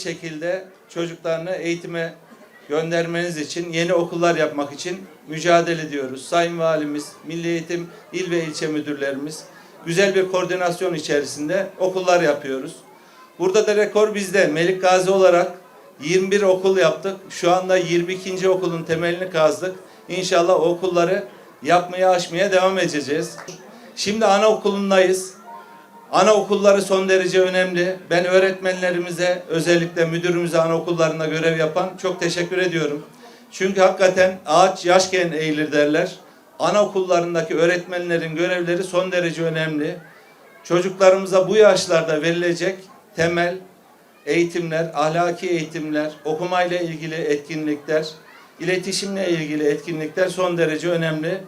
şekilde çocuklarını eğitime göndermeniz için, yeni okullar yapmak için mücadele ediyoruz. Sayın Valimiz, Milli Eğitim İl ve ilçe müdürlerimiz güzel bir koordinasyon içerisinde okullar yapıyoruz. Burada da rekor bizde. Melik Gazi olarak 21 okul yaptık. Şu anda 22. okulun temelini kazdık. İnşallah okulları yapmaya aşmaya devam edeceğiz. Şimdi anaokulundayız. Anaokulları son derece önemli. Ben öğretmenlerimize, özellikle müdürümüze anaokullarında görev yapan çok teşekkür ediyorum. Çünkü hakikaten ağaç yaşken eğilir derler. Anaokullarındaki öğretmenlerin görevleri son derece önemli. Çocuklarımıza bu yaşlarda verilecek temel eğitimler, ahlaki eğitimler, okumayla ilgili etkinlikler, iletişimle ilgili etkinlikler son derece önemli.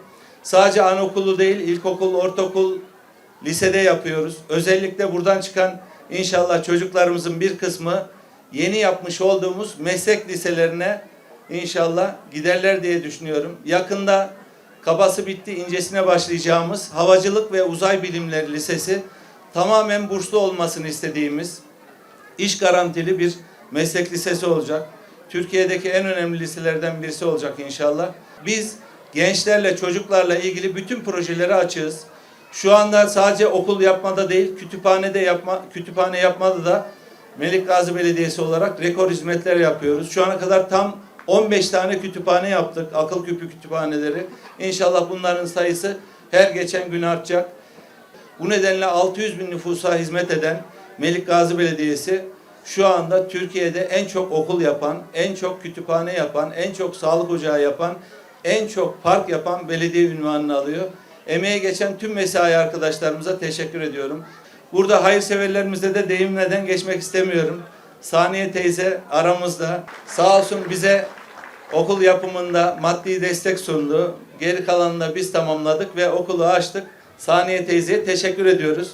Sadece anaokulu değil, ilkokul, ortaokul, lisede yapıyoruz. Özellikle buradan çıkan inşallah çocuklarımızın bir kısmı yeni yapmış olduğumuz meslek liselerine inşallah giderler diye düşünüyorum. Yakında kabası bitti incesine başlayacağımız Havacılık ve Uzay Bilimleri Lisesi tamamen burslu olmasını istediğimiz iş garantili bir meslek lisesi olacak. Türkiye'deki en önemli liselerden birisi olacak inşallah. Biz gençlerle, çocuklarla ilgili bütün projeleri açığız. Şu anda sadece okul yapmada değil, kütüphanede yapma, kütüphane yapmada da Melik Gazi Belediyesi olarak rekor hizmetler yapıyoruz. Şu ana kadar tam 15 tane kütüphane yaptık, akıl küpü kütüphaneleri. İnşallah bunların sayısı her geçen gün artacak. Bu nedenle 600 bin nüfusa hizmet eden Melik Gazi Belediyesi şu anda Türkiye'de en çok okul yapan, en çok kütüphane yapan, en çok sağlık ocağı yapan, en çok park yapan belediye ünvanını alıyor. Emeğe geçen tüm mesai arkadaşlarımıza teşekkür ediyorum. Burada hayırseverlerimize de değinmeden geçmek istemiyorum. Saniye teyze aramızda. Sağ olsun bize okul yapımında maddi destek sundu. Geri kalanını da biz tamamladık ve okulu açtık. Saniye teyzeye teşekkür ediyoruz.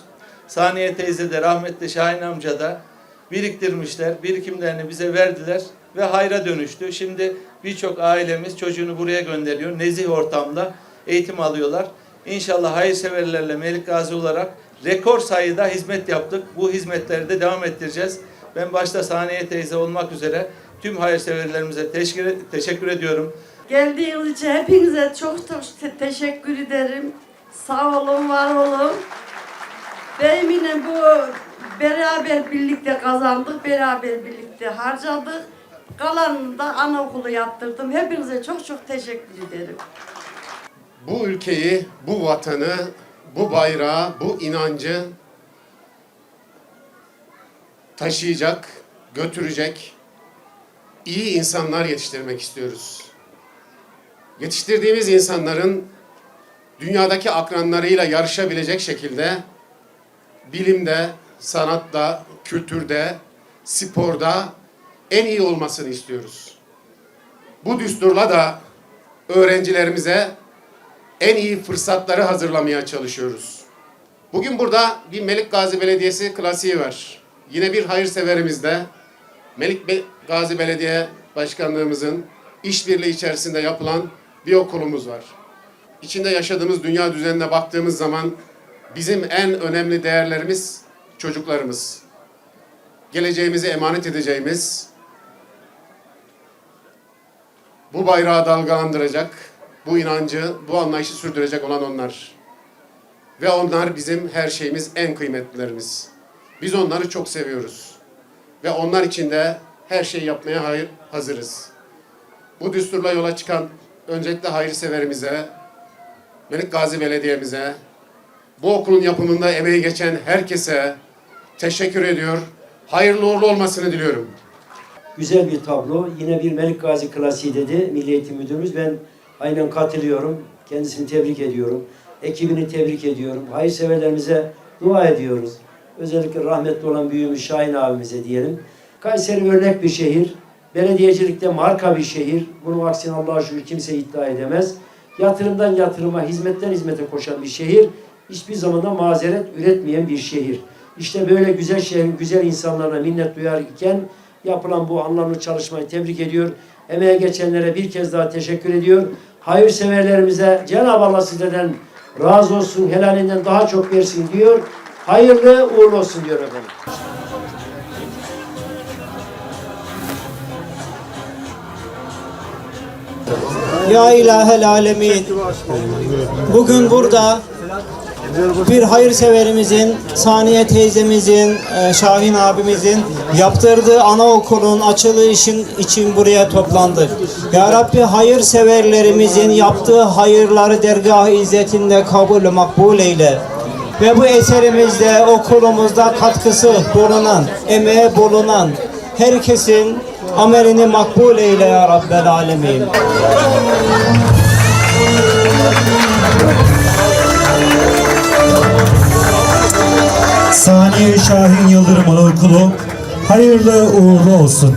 Saniye teyze de rahmetli Şahin amca da biriktirmişler. Birikimlerini bize verdiler ve hayra dönüştü. Şimdi birçok ailemiz çocuğunu buraya gönderiyor. Nezih ortamda eğitim alıyorlar. İnşallah hayırseverlerle Melik Gazi olarak rekor sayıda hizmet yaptık. Bu hizmetleri de devam ettireceğiz. Ben başta Saniye teyze olmak üzere tüm hayırseverlerimize teşekkür, teşekkür ediyorum. Geldiğiniz için hepinize çok çok te- teşekkür ederim. Sağ olun, var olun. Ve eminim bu beraber birlikte kazandık, beraber birlikte harcadık. Kalanını da anaokulu yaptırdım. Hepinize çok çok teşekkür ederim. Bu ülkeyi, bu vatanı, bu bayrağı, bu inancı taşıyacak, götürecek iyi insanlar yetiştirmek istiyoruz. Yetiştirdiğimiz insanların dünyadaki akranlarıyla yarışabilecek şekilde bilimde, sanatta, kültürde, sporda en iyi olmasını istiyoruz. Bu düsturla da öğrencilerimize en iyi fırsatları hazırlamaya çalışıyoruz. Bugün burada bir Melik Gazi Belediyesi klasiği var. Yine bir hayırseverimizde Melik Be- Gazi Belediye Başkanlığımızın işbirliği içerisinde yapılan bir okulumuz var. İçinde yaşadığımız dünya düzenine baktığımız zaman bizim en önemli değerlerimiz çocuklarımız. Geleceğimizi emanet edeceğimiz, bu bayrağı dalgalandıracak, bu inancı, bu anlayışı sürdürecek olan onlar. Ve onlar bizim her şeyimiz, en kıymetlilerimiz. Biz onları çok seviyoruz. Ve onlar için de her şeyi yapmaya hayır, hazırız. Bu düsturla yola çıkan öncelikle hayırseverimize, Melik Gazi Belediye'mize, bu okulun yapımında emeği geçen herkese teşekkür ediyor. Hayırlı uğurlu olmasını diliyorum. Güzel bir tablo. Yine bir Melik Gazi klasiği dedi Milli Eğitim Müdürümüz. Ben aynen katılıyorum. Kendisini tebrik ediyorum. Ekibini tebrik ediyorum. Hayırseverlerimize dua ediyoruz. Özellikle rahmetli olan büyüğümüz Şahin abimize diyelim. Kayseri örnek bir şehir. Belediyecilikte marka bir şehir. Bunun aksine Allah'a şükür kimse iddia edemez. Yatırımdan yatırıma, hizmetten hizmete koşan bir şehir. Hiçbir zaman da mazeret üretmeyen bir şehir. İşte böyle güzel şehrin güzel insanlarına minnet duyar iken yapılan bu anlamlı çalışmayı tebrik ediyor. Emeğe geçenlere bir kez daha teşekkür ediyor. Hayırseverlerimize Cenab-ı Allah sizden razı olsun, helalinden daha çok versin diyor. Hayırlı uğurlu olsun diyor efendim. Ya ilahel alemin. Bugün burada bir hayırseverimizin, Saniye teyzemizin, e, Şahin abimizin yaptırdığı anaokulun açılışın için buraya toplandık. Ya Rabbi hayırseverlerimizin yaptığı hayırları dergah-ı izzetinde kabul makbul eyle. Ve bu eserimizde, okulumuzda katkısı bulunan, emeğe bulunan herkesin amelini makbul eyle ya Rabbel Alemin. Şahin Yıldırım Anaokulu hayırlı uğurlu olsun.